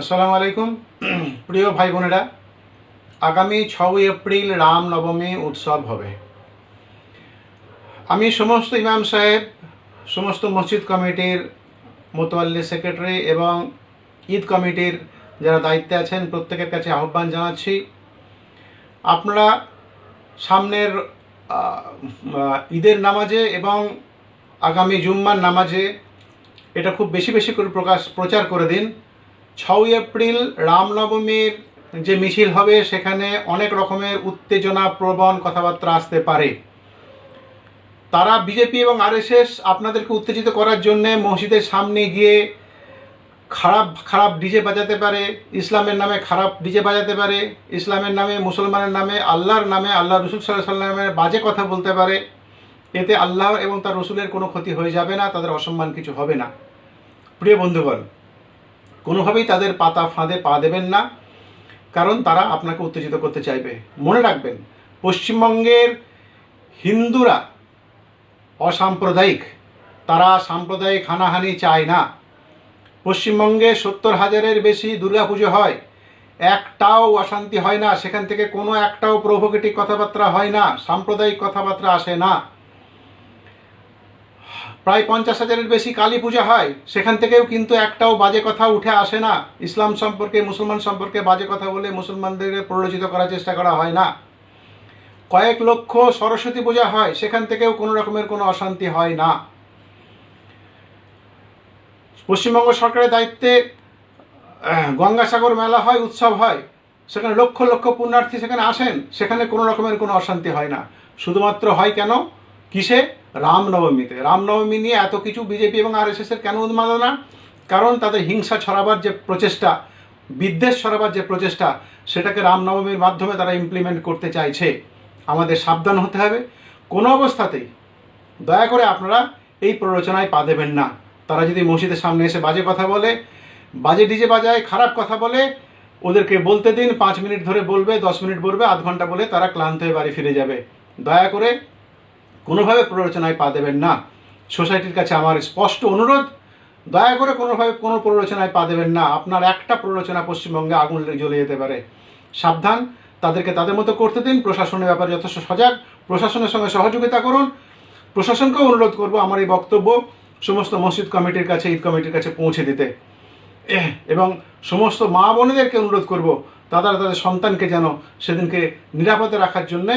আসসালামু আলাইকুম। প্রিয় ভাই বোনেরা, আগামী ছয় এপ্রিল রাম নবমী উৎসব হবে। আমি সমস্ত ইমাম সাহেব, সমস্ত মসজিদ কমিটির মোতোয়াল্লি সেক্রেটারি এবং ঈদ কমিটির যারা দায়িত্বে আছেন, প্রত্যেকের কাছে আহ্বান জানাচ্ছি। আপনারা সামনের ঈদের নামাজে এবং আগামী জুম্মার নামাজে এটা খুব বেশি বেশি করে প্রকাশ, প্রচার করে দিন। ছয় এপ্রিল রামনবমীর যে মিছিল হবে, সেখানে অনেক রকমের উত্তেজনা, প্রবণ কথাবার্তা আসতে পারে। তারা বিজেপি এবং আরএসএস আপনাদেরকে উত্তেজিত করার জন্য মসজিদের সামনে গিয়ে খারাপ খারাপ ডিজে বাজাতে পারে, ইসলামের নামে খারাপ ডিজে বাজাতে পারে, ইসলামের নামে, মুসলমানের নামে, আল্লাহর নামে আল্লাহ রসুল সাল্লাহ সাল্লামের বাজে কথা বলতে পারে। এতে আল্লাহ এবং তার রসুলের কোনো ক্ষতি হয়ে যাবে না, তাদের অসম্মান কিছু হবে না। প্রিয় বন্ধুগণ কোনোভাবেই তাদের পাতা ফাঁদে পা দেবেন না, কারণ তারা আপনাকে উত্তেজিত করতে চাইবে। মনে রাখবেন, পশ্চিমবঙ্গের হিন্দুরা অসাম্প্রদায়িক, তারা সাম্প্রদায়িক হানাহানি চায় না। পশ্চিমবঙ্গে সত্তর হাজারের বেশি দুর্গাপুজো হয়, একটাও অশান্তি হয় না, সেখান থেকে কোনো একটাও প্রভোকেটিভ কথাবার্তা হয় না, সাম্প্রদায়িক কথাবার্তা আসে না। প্রায় পঞ্চাশ হাজারের বেশি কালী পূজা হয়। সেখান থেকেও কিন্তু একটাও বাজে কথা উঠে আসে না। ইসলাম সম্পর্কে, মুসলমান সম্পর্কে বাজে কথা বলে মুসলমানদেরকে প্ররোচিত করার চেষ্টা করা হয় না। কয়েক লক্ষ সরস্বতী পূজা হয়, সেখান থেকেও কোনো রকমের কোনো অশান্তি হয় না। পশ্চিমবঙ্গ সরকারের দায়িত্বে গঙ্গাসাগর মেলা হয়, উৎসব হয়। সেখানে লক্ষ লক্ষ পুণ্যার্থী সেখানে আসেন। সেখানে কোনো রকমের কোনো অশান্তি হয় না। শুধুমাত্র হয় কেন? কিসে? রামনবমীতে রামনবমী নিয়ে এত কিছু বিজেপি এবং আর এর কেন উন্মাদনা? কারণ তাদের হিংসা ছড়াবার যে প্রচেষ্টা, বিদ্বেষ ছড়াবার যে প্রচেষ্টা, সেটাকে রামনবমীর মাধ্যমে তারা ইমপ্লিমেন্ট করতে চাইছে। আমাদের সাবধান হতে হবে। কোনো অবস্থাতেই, দয়া করে আপনারা এই প্ররোচনায় পা দেবেন না। তারা যদি মসজিদের সামনে এসে বাজে কথা বলে, বাজে ডিজে বাজায়, খারাপ কথা বলে, ওদেরকে বলতে দিন, পাঁচ মিনিট ধরে বলবে, দশ মিনিট বলবে, আধ ঘণ্টা বলে তারা ক্লান্ত হয়ে বাড়ি ফিরে যাবে। দয়া করে কোনোভাবে প্ররোচনায় পা দেবেন না। সোসাইটির কাছে আমার স্পষ্ট অনুরোধ, দয়া করে কোনোভাবে কোনো প্ররোচনায় পা দেবেন না। আপনার একটা প্ররোচনা পশ্চিমবঙ্গে আগুন জ্বলে যেতে পারে। সাবধান, তাদেরকে তাদের মতো করতে দিন। প্রশাসনের ব্যাপারে যথেষ্ট সজাগ। প্রশাসনের সঙ্গে সহযোগিতা করুন। প্রশাসনকেও অনুরোধ করব আমার এই বক্তব্য সমস্ত মসজিদ কমিটির কাছে, ঈদ কমিটির কাছে পৌঁছে দিতে। এবং সমস্ত মা বোনেদেরকে অনুরোধ করব তারা তাদের সন্তানকে যেন সেদিনকে নিরাপদে রাখার জন্যে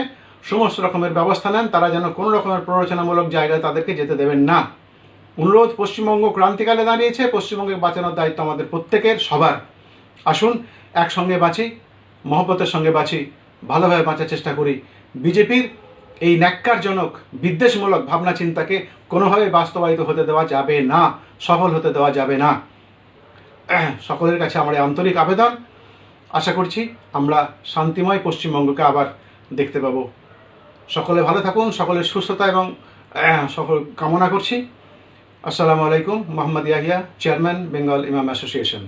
সমস্ত রকমের ব্যবস্থা নেন, তারা যেন কোনো রকমের প্ররোচনামূলক জায়গায় তাদেরকে যেতে দেবেন না। অনুরোধ, পশ্চিমবঙ্গ ক্রান্তিকালে দাঁড়িয়েছে পশ্চিমবঙ্গে বাঁচানোর দায়িত্ব আমাদের প্রত্যেকের, সবার। আসুন, একসঙ্গে বাঁচি, মহব্বতের সঙ্গে বাঁচি, ভালোভাবে বাঁচার চেষ্টা করি। বিজেপির এই ন্যাক্কারজনক, বিদ্বেষমূলক ভাবনা চিন্তাকে কোনোভাবে বাস্তবায়িত হতে দেওয়া যাবে না, সফল হতে দেওয়া যাবে না। সকলের কাছে আমার আন্তরিক আবেদন। আশা করছি আমরা শান্তিময় পশ্চিমবঙ্গকে আবার দেখতে পাবো। সকলে ভালো থাকুন, সকলের সুস্থতা এবং সকল কামনা করছি। আসসালামু আলাইকুম, মোহাম্মদ ইয়াহিয়া, চেয়ারম্যান, বেঙ্গল ইমাম অ্যাসোসিয়েশন।